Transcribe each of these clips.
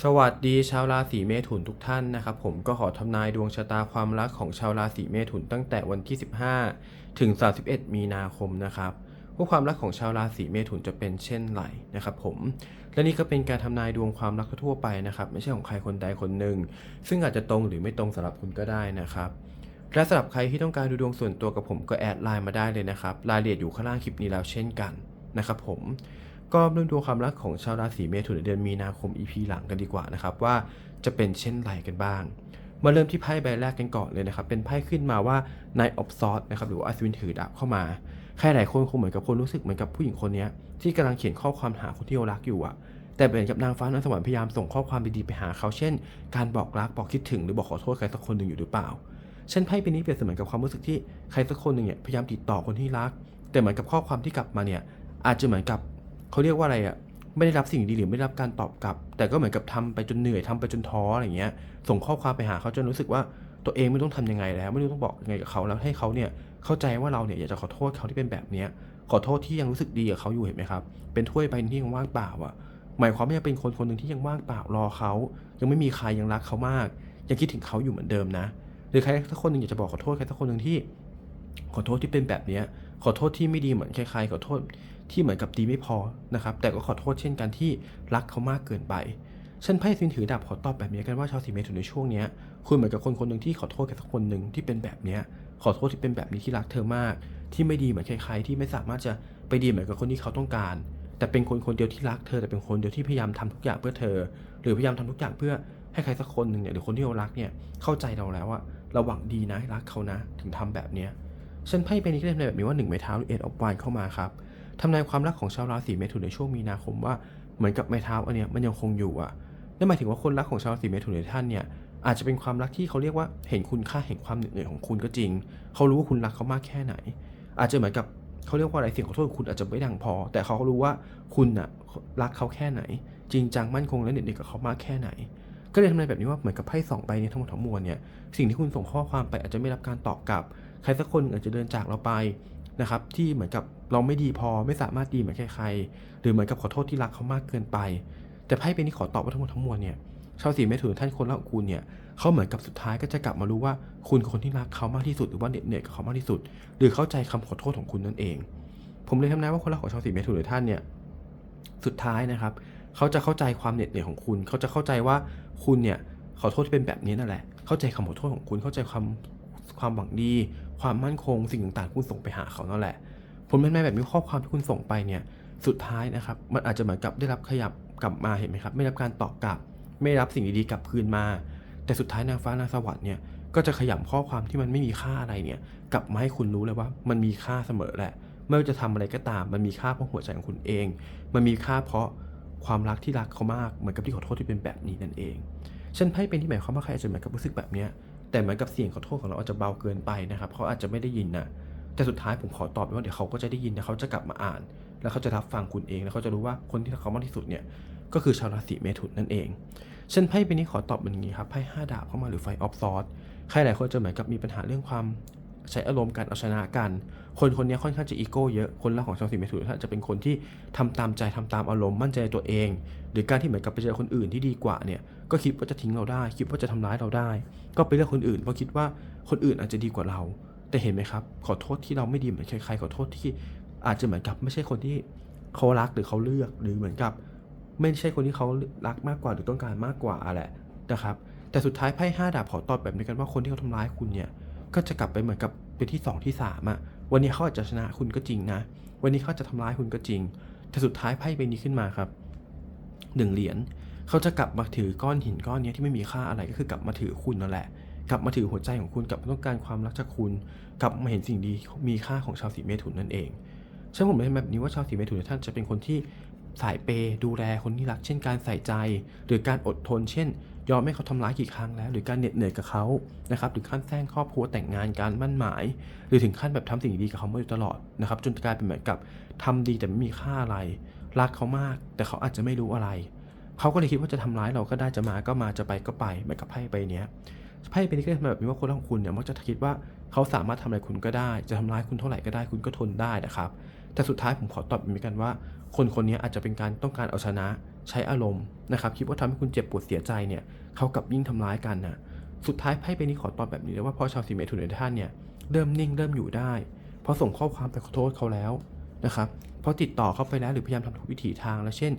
สวัสดีชาวราศีเมถุนทุกท่านนะครับผมก็ขอทำนายดวงชะตาความรักของชาวราศีเมถุนตั้งแต่วันที่ 15 ถึง 31 มีนาคมนะครับว่าความรักของชาวราศีเมถุนจะเป็นเช่นไรนะครับผมและนี่ก็เป็นการทำนายดวงความรักทั่วไปนะครับไม่ใช่ของใครคนใดคนหนึ่ง ซึ่งอาจจะตรงหรือไม่ตรงสำหรับคุณก็ได้นะครับและสำหรับใครที่ต้องการดูดวงส่วนตัวกับผมก็แอดไลน์มาได้เลยนะครับรายละเอียดอยู่ข้างล่างคลิปนี้แล้วเช่นกันนะครับผม ก็เรื่องดวงความรักของชาวราศีเมถุนในเดือนมีนาคม EP หลังกันดีกว่านะครับว่าจะเป็นเช่นไรกันบ้าง มาเริ่มที่ไพ่ใบแรกกันก่อนเลยนะครับ เป็นไพ่ขึ้นมาว่า Knight of Swords นะครับหรือว่าอัศวินถือดาบเข้ามาใครหลายคนคงเหมือนกับคนรู้สึกเหมือนกับผู้หญิงคนนี้ที่กำลังเขียนข้อความหาคนที่เรารักอยู่อะแต่เหมือนกับนางฟ้านางสวรรค์พยายามส่งข้อความดีๆไปหาเขาเช่น การบอกรักบอกคิดถึงหรือบอกขอโทษใครสักคนหนึ่งอยู่หรือเปล่าเช่นไพ่เป็นนี้เปรียบเสมือนกับความรู้สึกที่ใครสักคนหนึ่งเนี่ยพยายามติดต่อคนที่รัก แต่เหมือนกับข้อความที่กลับมาเนี่ยอาจจะเหมือนกับ เขาเรียกว่าอะไรอะไม่ได้รับสิ่งดีหรือไม่ได้รับการตอบกลับ แต่ก็เหมือนกับทำไปจนเหนื่อยทำไปจนท้ออะไรเงี้ย ส่งข้อความไปหาเขาจนรู้สึกว่าตัวเองไม่ต้องทำยังไงแล้ว ไม่รู้ต้องบอกยังไงกับเขาแล้วให้เขาเนี่ยเข้าใจว่าเราเนี่ยอยากจะขอโทษเขาที่เป็นแบบเนี้ยขอโทษที่ยังรู้สึกดีกับเขาอยู่เห็นไหมครับเป็นถ้วยใบที่ยังว่างเปล่าอะหมายความว่าเป็นคนคนหนึ่งที่ยังว่างเปล่ารอเขายังไม่มีใครยังรักเขามาก ยังคิดถึงเขาอยู่เหมือนเดิมนะหรือใครสักคนหนึ่งอยากจะบอกขอโทษใครสักคนหนึ่งที่ ขอโทษที่เป็นแบบเนี้ยขอโทษที่ไม่ดีเหมือนใครๆขอโทษ ที่เหมือนกับดีไม่พอนะครับแต่ก็ขอโทษเช่นกันที่รักเขามากเกินไปฉันไพ่ซินถือดาบขอตอบแบบนี้กันว่าชาวสีเมถุนในช่วงนี้คุณเหมือนกับคนคนหนึ่งที่ขอโทษกับสักคนหนึ่งที่เป็นแบบนี้ขอโทษที่เป็นแบบนี้ที่รักเธอมาก ที่ไม่ดีเหมือนใครๆที่ไม่สามารถจะไปดีเหมือนกับคนที่เขาต้องการ แต่เป็นคนคนเดียวที่รักเธอแต่เป็นคนเดียวที่พยายามทำทุกอย่างเพื่อเธอ หรือพยายามทำทุกอย่างเพื่อให้ใครสักคนหนึ่งเนี่ยหรือคนที่เรารักเนี่ยเข้าใจเราแล้วว่าเราหวังดีนะรักเขานะ ถึงทำแบบเนี้ยฉันไพ่เป็นนี้ก็เลยแบบนี้ว่าหนึ่งไม้เท้าหรือเอ็ดออฟวานเข้ามาครับ ทำนายความรักของชาวราศีเมถุนในช่วงมีนาคมว่าเหมือนกับไม้เท้าอันเนี้ยมันยังคงอยู่อะนั่นหมายถึงว่าคนรักของชาวราศีเมถุนในท่านเนี่ยอาจจะเป็นความรักที่เขาเรียกว่าเห็นคุณค่าเห็นความเหนื่อยของคุณก็จริง เขารู้ว่าคุณรักเขามากแค่ไหน อาจจะเหมือนกับเขาเรียกว่าอะไรเสียงขอโทษของคุณอาจจะไม่ดังพอ แต่เขาก็รู้ว่าคุณน่ะรักเขาแค่ไหน จริงจังมั่นคงและเหน็ดเหนื่อยกับเขามากแค่ไหน ก็เลยทำนายแบบนี้ว่าเหมือนกับไพ่สองใบเนี้ทั้งหมดทั้งมวลเนี่ยสิ่งที่คุณส่งข้อความไปอาจจะไม่รับการตอบกลับ ใครสักคนอาจจะเดินจากเราไปนะครับที่เหมือนกับ เราไม่ดีพอไม่สามารถดีเหมือนใครๆหรือเหมือนกับขอโทษที่รักเขามากเกินไป แต่ไพ่เป็นนี้ขอตอบว่าทั้งหมดทั้งมวลเนี่ยชาวสีเมถุนท่านคนรักของคุณเนี่ยเขาเหมือนกับสุดท้ายก็จะกลับมารู้ว่าคุณคือคนที่รักเขามากที่สุดหรือว่าเหน็ดเหนื่อยกับเขามากที่สุด หรือเข้าใจคำขอโทษของคุณนั่นเอง ผมเลยทำนายว่าคนรักของชาวสีเมถุนหรือท่านเนี่ยสุดท้ายนะครับเขาจะเข้าใจความเหน็ดเหนื่อยของคุณ เขาจะเข้าใจว่าคุณเนี่ยขอโทษที่เป็นแบบนี้นั่นแหละ เข้าใจคำขอโทษของคุณ เข้าใจความความหวังดี ความมั่นคง สิ่งต่างๆที่คุณส่งไปหาเขานั่นแหละ ผลเป็นไงแบบนี้ข้อความที่คุณส่งไปเนี่ยสุดท้ายนะครับ มันอาจจะเหมือนกับได้รับขยับกลับมาเห็นไหมครับไม่รับการตอบกลับ ไม่รับสิ่งดีๆกลับคืนมา แต่สุดท้ายนางฟ้านางสวรรค์เนี่ยก็จะขยำข้อความที่มันไม่มีค่าอะไรเนี่ย กลับมาให้คุณรู้เลยว่า มันมีค่าเสมอแหละไม่ว่าจะทำอะไรก็ตาม มันมีค่าเพราะหัวใจของคุณเอง มันมีค่าเพราะความรักที่รักเขามากเหมือนกับที่ขอโทษที่เป็นแบบนี้นั่นเองฉันไพ่เป็นที่หมายความว่าใครอาจจะเหมือนกับรู้สึกแบบเนี้ยแต่เหมือนกับเสียงขอโทษของเราอาจจะเบาเกินไปนะครับเขาอาจจะไม่ได้ยินนะ แต่สุดท้ายผมขอตอบว่าเดี๋ยวเขาก็จะได้ยินนะเขาจะกลับมาอ่าน แล้วเขาจะรับฟังคุณเองแล้วเขาจะรู้ว่าคนที่เขามากที่สุดเนี่ยก็คือชาวราศีเมถุนนั่นเองเช่นไพ่ใบนี้ขอตอบเป็นอย่างนี้ครับไพ่ห้าดาบเข้ามาหรือไฟออฟซอสใครหลายคนจะเหมือนกับมีปัญหาเรื่องความใช้อารมณ์การเอาชนะกัน คนคนนี้ค่อนข้างจะอีโก้เยอะ คนรักของชาวราศีเมถุนจะเป็นคนที่ทำตามใจทำตามอารมณ์มั่นใจในตัวเอง หรือการที่เหมือนกับไปเจอคนอื่นที่ดีกว่าเนี่ย ก็คิดว่าจะทิ้งเราได้ คิดว่าจะทำร้ายเราได้ ก็ไปเลือกคนอื่นเพราะคิดว่าคนอื่นอาจจะดีกว่าเรา แต่เห็นไหมครับ ขอโทษที่เราไม่ดีเหมือนใครๆขอโทษที่อาจจะเหมือนกับไม่ใช่คนที่เขารักหรือเขาเลือกหรือเหมือนกับ ไม่ใช่คนที่เขารักมากกว่าหรือต้องการมากกว่าแหละนะครับ แต่สุดท้ายไพ่ห้าดาบขอตอบแบบนี้กันว่าคนที่เขาทำร้ายคุณเนี่ยก็จะกลับไปเหมือนกับเป็นที่สองที่สามะวันนี้เขาอาจจะชนะคุณก็จริงนะ วันนี้เขาจะทำร้ายคุณก็จริง แต่สุดท้ายไพ่ใบนี้ขึ้นมาครับหนึ่งเหรียญเขาจะกลับมาถือก้อนหินก้อนนี้ที่ไม่มีค่าอะไรก็คือกลับมาถือคุณนั่นแหละ กลับมาถือหัวใจของคุณกลับมาต้องการความรักจากคุณ กลับมาเห็นสิ่งดีมีค่าของชาวสีเมถุนนั่นเองฉันผมเลยแบบนี้ว่าชาวสีเมถุนท่านจะเป็นคนที่สายเปย์ดูแลคนที่รัก เช่นการใส่ใจ หรือการอดทน เช่น ยอมให้เขาทำร้ายกี่ครั้งแล้ว หรือการเหน็ดเหนื่อยกับเขานะครับถึงขั้นแซงครอบครัวแต่งงานการมั่นหมาย หรือถึงขั้นแบบทำสิ่งดีกับเขามาโดยตลอดนะครับจนกลายเป็นเหมือนกับทำดีแต่ไม่มีค่าอะไร รักเขามาก แต่เขาอาจจะไม่รู้อะไร เขาก็เลยคิดว่าจะทำร้ายเราก็ได้จะมาก็มาจะไปก็ไปเหมือนกับไพ่ใบเนี้ย ไพ่ใบนี้ก็ทำแบบนี้ว่าคนของคุณเนี่ยมักจะคิดว่าเขาสามารถทำอะไรคุณก็ได้ จะทำร้ายคุณเท่าไหร่ก็ได้ คุณก็ทนได้นะครับ แต่สุดท้ายผมขอตอบเหมือนกันว่า คนคนนี้อาจจะเป็นการต้องการเอาชนะใช้อารมณ์นะครับ คิดว่าทำให้คุณเจ็บปวดเสียใจเนี่ยเขากับยิ่งทำร้ายกันนะสุดท้ายไพ่ใบนี้ขอตอบแบบนี้เลยว่าพอชาวสีเมถุนในท่านเนี่ยเริ่มนิ่งเริ่มอยู่ได้พราะส่งข้อความไปขอโทษเขาแล้วนะครับพราะติดต่อเขาไปแล้วหรือพยายามทำทุกวิถีทางแล้วเช่น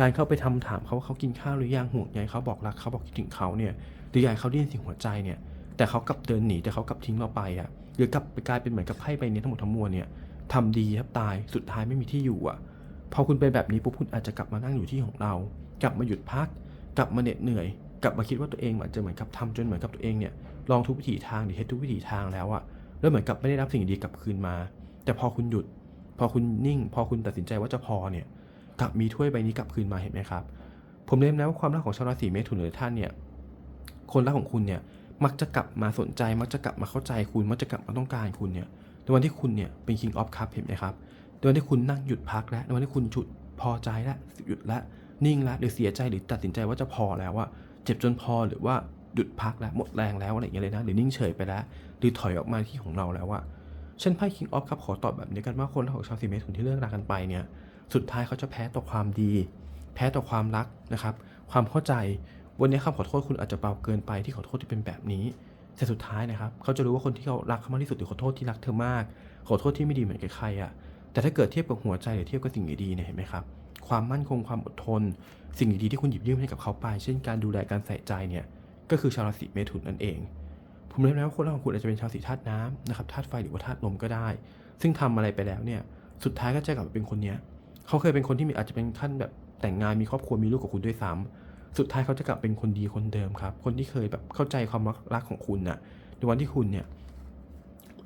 การเข้าไปทำถามเขาว่าเขากินข้าวหรือยังห่วงใยเขาบอกรักเขาบอกคิดถึงเขาเนี่ย หรืออยากให้เขาได้ยินเสียงหัวใจเนี่ยแต่เขากลับเดินหนีแต่เขากลับทิ้งเราไปอะหรือกลับไปกลายเป็นเหมือนกับไพ่ใบนี้ทั้งหมดทั้งมวลเนี่ยทำดีแทบตายสุดท้ายไม่มีที่อยู่อะพอคุณเป็นแบบนี้ปุ๊บคุณอาจจะกลับมานั่งอยู่ที่ของเรา กลับมาหยุดพัก กลับมาเหน็ดเหนื่อย กลับมาคิดว่าตัวเองอาจจะเหมือนกับทำจนเหมือนกับตัวเองเนี่ยลองทุกวิถีทางหรือเฮ็ดทุกวิถีทางแล้วอะแล้วเหมือนกับไม่ได้รับสิ่งดีกลับคืนมา แต่พอคุณหยุด พอคุณนิ่ง พอคุณตัดสินใจว่าจะพอเนี่ยกลับมีถ้วยใบนี้กลับคืนมาเห็นไหมครับ ผมเรียนแล้วว่าความรักของชาวราศีเมถุนหรือท่านเนี่ย คนรักของคุณเนี่ยมักจะกลับมาสนใจ มักจะกลับมาเข้าใจคุณ มักจะกลับมาต้องการคุณเนี่ยในวันที่คุณเนี่ยเป็น king of cup เห็นไหมครับในวันที่คุณนั่งหยุดพักแล้วในวันที่คุณจุดพอใจแล้วหยุดแล้วนิ่งแล้วหรือเสียใจหรือตัดสินใจว่าจะพอแล้วว่าเจ็บจนพอหรือว่าหยุดพักแล้วหมดแรงแล้วอะไรอย่างเงี้ยเลยนะหรือนิ่งเฉยไปแล้ว หรือถอยออกมาที่ของเราแล้วว่าเช่นไพ่ King of ครับขอตอบแบบนี้กันว่าคนของชาวสีเมถุนที่เลิกรากันไปเนี่ยสุดท้ายเขาจะแพ้ต่อความดี แพ้ต่อความรักนะครับ ความเข้าใจ วันนี้คำขอโทษคุณอาจจะเบาเกินไปที่ขอโทษที่เป็นแบบนี้แต่สุดท้ายนะครับเขาจะรู้ว่าคนที่เขารักเขามากที่สุดหรือขอโทษที่รักเธอมาก ขอโทษที่ไม่ดีเหมือนกับใครอะ่ะแต่ถ้าเกิดเทียบกับหัวใจหรือเทียบกับสิ่งดีๆเนี่ยเห็นไหมครับความมั่นคงความอดทน สิ่งดีๆที่คุณหยิบยื่นให้กับเขาไป เช่นการดูแลการใส่ใจเนี่ยก็คือชาวราศีเมถุนนั่นเอง ผมเรียกแล้วาคนรักของคุณอาจจะเป็นชาวสีธาตุน้ำนะครับธาตุไฟหรือว่าธาตุลมก็ได้ ซึ่งทำอะไรไปแล้วเนี่ยสุดท้ายก็จะกลับเป็นคนเนี้ยเขาเคยเป็นคนที่มีอาจจะเป็นขั้นแบบแต่งงานมีครอบครัวมีลูกกับคุณด้วยซ้ำ สุดท้ายเขาจะกลับเป็นคนดีคนเดิมครับ คนที่เคยแบบเข้าใจความรักของคุณน่ะในวันที่คุณเนี่ย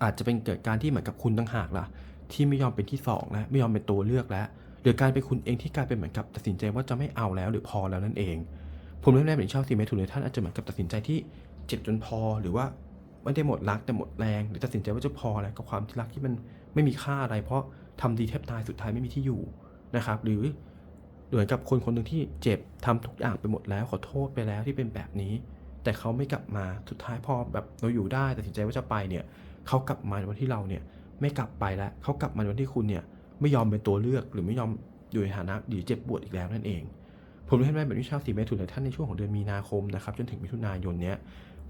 อาจจะเป็นเกิดการที่เหมือนกับคุณต่างหากล่ะ ที่ไม่ยอมเป็นที่สองแล้วไม่ยอมเป็นตัวเลือกแล้วหรือการเป็นคุณเองที่กลายเป็นเหมือนกับตัดสินใจว่าจะไม่เอาแล้วหรือพอแล้วนั่นเอง ผมเริ่มแรกเป็นชาวสีเมถุนเลยท่านอาจจะเหมือนกับตัดสินใจที่เจ็บจนพอหรือว่าไม่ได้หมดรักแต่หมดแรงหรือตัดสินใจว่าจะพอแล้วกับความที่รักที่มันไม่มีค่าอะไร เพราะทำดีแทบตายสุดท้ายไม่มีที่อยู่นะครับ หรือ เหมือนกับคนคนหนึ่งที่เจ็บทำทุกอย่างไปหมดแล้วขอโทษไปแล้วที่เป็นแบบนี้ แต่เขาไม่กลับมาสุดท้ายพอแบบเราอยู่ได้แตัดสินใจว่าจะไปเนี่ยเขากลับมาในวันที่เราเนี่ยไม่กลับไปแล้วเขากลับมาในวันที่คุณเนี่ยไม่ยอมเป็นตัวเลือกหรือไม่ยอมอยู่ในฐานะหรือเจ็บปวดอีกแล้วนั่นเอง ผมรู้ให้ได้แบบวิชาสีเมถุนหลายท่านในช่วงของเดือนมีนาคมนะครับจนถึงมิถุนายนเนี้ย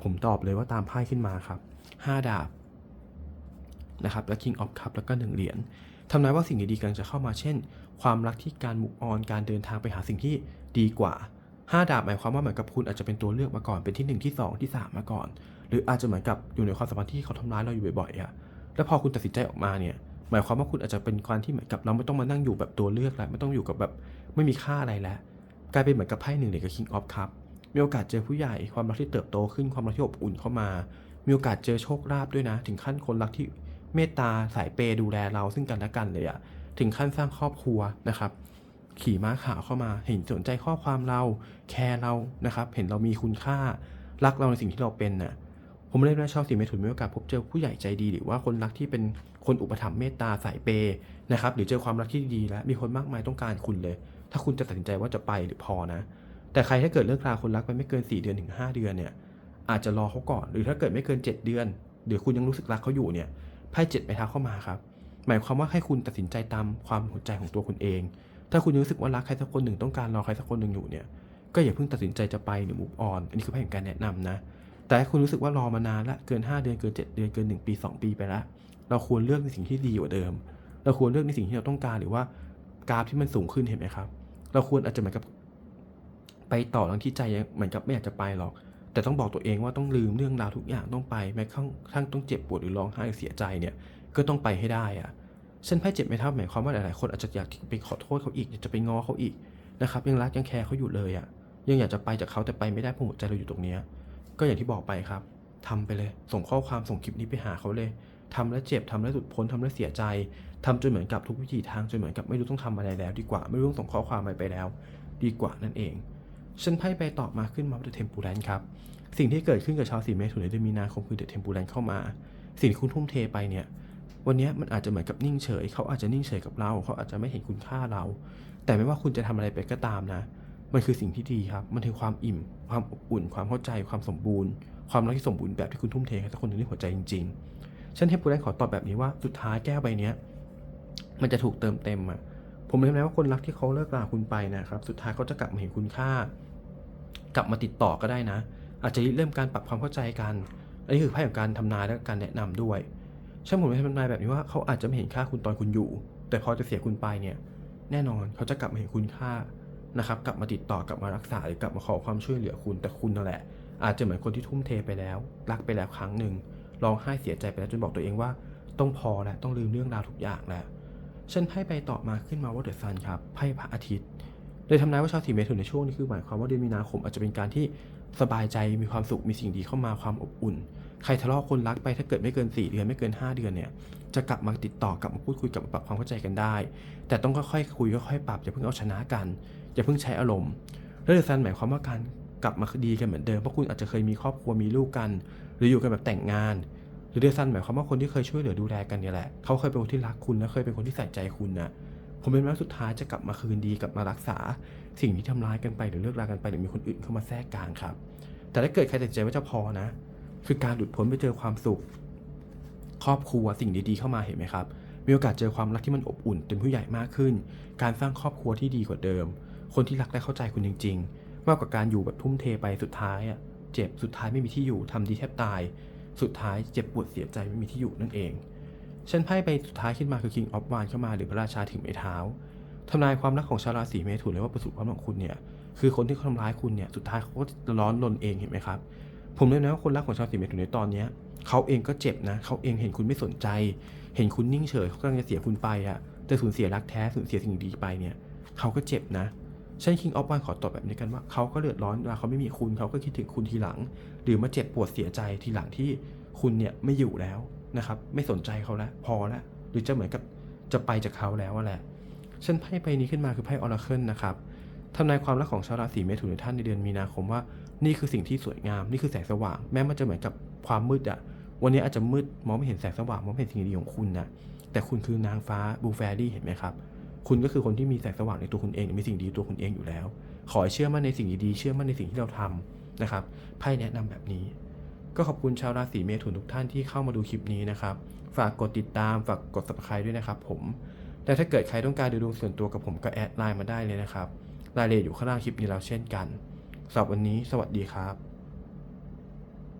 ผมตอบเลยว่าตามไพ่ขึ้นมาครับห้าดาบนะครับและ King of Cup แล้วก็หนึ่งเหรียญ ทำนายว่าสิ่งดีๆกำลังจะเข้ามาเช่น ความรักที่การมุกออนการเดินทางไปหาสิ่งที่ดีกว่า 5 ดาบหมายความว่าเหมือนกับคุณอาจจะเป็นตัวเลือกมาก่อนเป็นที่ 1 ที่ 2 ที่ 3 มาก่อน หรืออาจจะเหมือนกับอยู่ในความสัมพันธ์ที่เขาทำร้ายเราอยู่บ่อยๆอะแล้วพอคุณตัดสินใจออกมาเนี่ยหมายความว่าคุณอาจจะเป็นการที่เหมือนกับเราไม่ต้องมานั่งอยู่แบบตัวเลือกแล้วไม่ต้องอยู่กับแบบไม่มีค่าอะไรแล้วกลายเป็นเหมือนกับไพ่หนึ่งเหรียญกับ King of Cup มีโอกาสเจอผู้ใหญ่ความรักที่เติบโตขึ้นความรักที่อบอุ่นเข้ามา มีโอกาสเจอโชคลาภด้วยนะ ถึงขั้นคนรักที่ เมตตาสายเปย์ดูแลเราซึ่งกันและกันเลยอะถึงขั้นสร้างครอบครัวนะครับ ขี่ม้าขาวเข้ามาเห็นสนใจข้อความเราแคร์เรานะครับ เห็นเรามีคุณค่า รักเราในสิ่งที่เราเป็นน่ะผมเรียกว่าชาวสีเมถุนมีโอกาสพบเจอผู้ใหญ่ใจดี หรือว่าคนรักที่เป็นคนอุปถัมภ์เมตตาสายเปย์นะครับหรือเจอความรักที่ดีแล้วมีคนมากมายต้องการคุณเลย ถ้าคุณจะตัดสินใจว่าจะไปหรือพอนะ แต่ใครถ้าเกิดเลิกราคนรักไปไม่เกิน 4 เดือนถึง5เดือนเนี่ยอาจจะรอเขาก่อน หรือถ้าเกิดไม่เกิน 7 เดือน หรือคุณยังรู้สึกรักเขาอยู่เนี่ย ไพ่เจ็ดไม้เท้าเข้ามาครับ หมายความว่าให้คุณตัดสินใจตามความหัวใจของตัวคุณเอง ถ้าคุณรู้สึกว่ารักใครสักคนหนึ่งต้องการรอใครสักคนหนึ่งอยู่เนี่ย ก็อย่าเพิ่งตัดสินใจจะไปหรือ move on อันนี้คือแผนการแนะนำนะ แต่ถ้าคุณรู้สึกว่ารอมานานละเกิน 5 เดือนเกิน 7 เดือนเกิน 1 ปี 2 ปีไปละ เราควรเลือกในสิ่งที่ดีกว่าเดิม เราควรเลือกในสิ่งที่เราต้องการหรือว่ากราฟที่มันสูงขึ้นเห็นไหมครับ เราควรอาจจะเหมือนกับไปต่อทั้งที่ใจเหมือนกับไม่อยากจะไปหรอก แต่ต้องบอกตัวเองว่าต้องลืมเรื่องราวทุกอย่างต้องไปแม้กระทั่งต้องเจ็บปวดหรือร้องไห้เสียใจเนี่ยก็ต้องไปให้ได้อะเส้นไพ่เจ็บไม่เท่าหมายความว่าหลายๆคนอาจจะอยากไปขอโทษเขาอีกอยากจะไปง้อเขาอีกนะครับยังรักยังแคร์เขาอยู่เลยอะยังอยากจะไปจากเขาแต่ไปไม่ได้เพราะหัวใจเราอยู่ตรงเนี้ยก็อย่างที่บอกไปครับทำไปเลย ส่งข้อความส่งคลิปนี้ไปหาเขาเลยทำแล้วเจ็บทำแล้วหลุดพ้นทำแล้วเสียใจทำจนเหมือนกับทุกวิธีทางจนเหมือนกับไม่รู้ต้องทำอะไรแล้ว ดีกว่าไม่รู้ต้องส่งข้อความอะไรไปแล้ว ดีกว่านั่นเอง เส้นไพ่ใบตอบมาขึ้นมาเป็นเทมปูแลนครับ สิ่งที่เกิดขึ้นกับชาวสีเมถุนในเดือนมีนาคมคือเดอะเทมปูแลนเข้ามา สิ่งที่คุณทุ่มเทไปเนี่ย วันนี้มันอาจจะเหมือนกับนิ่งเฉย เขาอาจจะนิ่งเฉยกับเรา เขาอาจจะไม่เห็นคุณค่าเรา แต่ไม่ว่าคุณจะทำอะไรไปก็ตามนะ มันคือสิ่งที่ดีครับ มันคือความอิ่ม ความอบอุ่น ความเข้าใจ ความสมบูรณ์ ความรักที่สมบูรณ์แบบที่คุณทุ่มเทให้กับคนหนึ่งด้วยหัวใจจริงๆฉันเทพบุได้ขอตอบแบบนี้ว่าสุดท้ายแก้วใบนี้มันจะถูกเติมเต็มอะ ผมเลยทำนายว่าคนรักที่เขาเลิกราคุณไปนะครับ สุดท้ายเขาจะกลับมาเห็นคุณค่า กลับมาติดต่อก็ได้นะ อาจจะเริ่มการปรับความเข้าใจกัน อันนี้คือไพ่ของการทำนายและการแนะนำด้วยช่างผมเลยทำนายแบบนี้ว่าเขาอาจจะไม่เห็นค่าคุณตอนคุณอยู่ แต่พอจะเสียคุณไปเนี่ย แน่นอนเขาจะกลับมาเห็นคุณค่านะครับ กลับมาติดต่อกลับมารักษาหรือกลับมาขอความช่วยเหลือคุณแต่คุณนั่นแหละ อาจจะเหมือนคนที่ทุ่มเทไปแล้ว รักไปแล้วครั้งหนึ่งร้องไห้เสียใจไปแล้วจนบอกตัวเองว่า ต้องพอแล้วต้องลืมเรื่องราวทุกอย่างแล้ว ฉันไพ่ไปต่อมาขึ้นมาว่าเดอะซันครับไพ่พระอาทิตย์เลยทำนายว่าชาวสีเมถุนในช่วงนี้คือหมายความว่าเดือนมีนาคมอาจจะเป็นการที่สบายใจมีความสุขมีสิ่งดีเข้ามาความอบอุ่น ใครทะเลาะคนรักไปถ้าเกิดไม่เกิน 4 เดือนไม่เกิน 5 เดือนเนี่ยจะกลับมาติดต่อกลับมาพูดคุยกลับมาปรับความเข้าใจกันได้ แต่ต้องค่อยๆคุยค่อยๆปรับอย่าเพิ่งเอาชนะกันอย่าเพิ่งใช้อารมณ์แล้วเดอะซันหมายความว่าการกลับมาดีกันเหมือนเดิมเพราะคุณอาจจะเคยมีครอบครัวมีลูกกัน หรืออยู่กันแบบแต่งงาน หรือเดอะซันหมายความว่าคนที่เคยช่วยเหลือดูแลกันเนี่ยแหละเขาเคยเป็นคนที่รักคุณและเคยเป็นคนที่ใส่ใจคุณนะผมเป็นว่าสุดท้ายจะกลับมาคืนดีกลับมารักษา สิ่งที่ทำร้ายกันไปหรือเลิกรากันไปหรือมีคนอื่นเข้ามาแทรกกลางครับ แต่ถ้าเกิดใครตัดใจว่าจะพอนะ คือการหลุดพ้นไปเจอความสุข ครอบครัวสิ่งดีๆเข้ามาเห็นไหมครับ มีโอกาสเจอความรักที่มันอบอุ่นเป็นผู้ใหญ่มากขึ้น การสร้างครอบครัวที่ดีกว่าเดิม คนที่รักและเข้าใจคุณจริง ๆ มากกว่าการอยู่แบบทุ่มเทไปสุดท้ายอะเจ็บสุดท้ายไม่มีที่อยู่ทำดีแทบตาย สุดท้ายเจ็บปวดเสียใจไม่มีที่อยู่นั่นเองฉันไพ่ไปสุดท้ายขึ้นมาคือ King of Wands เข้ามาหรือพระราชาถือไม้เท้าทำนายความรักของชาวราศีเมถุนเลยว่าประสบความของคุณเนี่ยคือคนที่เขาทำร้ายคุณเนี่ยสุดท้ายเขาก็ร้อนรนเองเห็นไหมครับ ผมเลยนะว่าคนรักของชาวราศีเมถุนในตอนเนี้ยเขาเองก็เจ็บนะเขาเองเห็นคุณไม่สนใจ เห็นคุณนิ่งเฉยเขากำลังจะเสียคุณไปอะแต่สูญเสียรักแท้สูญเสียสิ่งดีไปเนี่ยเขาก็เจ็บนะ ฉันคิงออฟวันขอตอบแบบนี้กันว่าเขาก็เดือดร้อนเวลาเขาไม่มีคุณเขาก็คิดถึงคุณทีหลัง หรือมาเจ็บปวดเสียใจทีหลังที่คุณเนี่ยไม่อยู่แล้วนะครับ ไม่สนใจเขาแล้วพอแล้วหรือจะเหมือนกับจะไปจากเขาแล้วแหละฉันไพ่ใบนี้ขึ้นมาคือไพ่ออราเคิลนะครับทำนายความรักของชาวราศีเมถุนในท่านในเดือนมีนาคมว่า นี่คือสิ่งที่สวยงาม นี่คือแสงสว่าง แม้มันจะเหมือนกับความมืดอะวันนี้อาจจะมืดมองไม่เห็นแสงสว่างมองไม่เห็นสิ่งดีของคุณนะแต่คุณคือนางฟ้าบูแฟรี่เห็นไหมครับ คุณก็คือคนที่มีแสงสว่างในตัวคุณเอง มีสิ่งดีตัวคุณเองอยู่แล้ว ขอให้เชื่อมั่นในสิ่งดีๆ เชื่อมั่นในสิ่งที่เราทำนะครับ ไพ่แนะนำแบบนี้ ก็ขอบคุณชาวราศีเมถุนทุกท่านที่เข้ามาดูคลิปนี้นะครับ ฝากกดติดตาม ฝากกด subscribe ด้วยนะครับผม และถ้าเกิดใครต้องการดูดวงส่วนตัวกับผมก็แอดไลน์มาได้เลยนะครับ รายละเอียดอยู่ข้างล่างคลิปนี้แล้วเช่นกันสำหรับวันนี้ สวัสดีครับ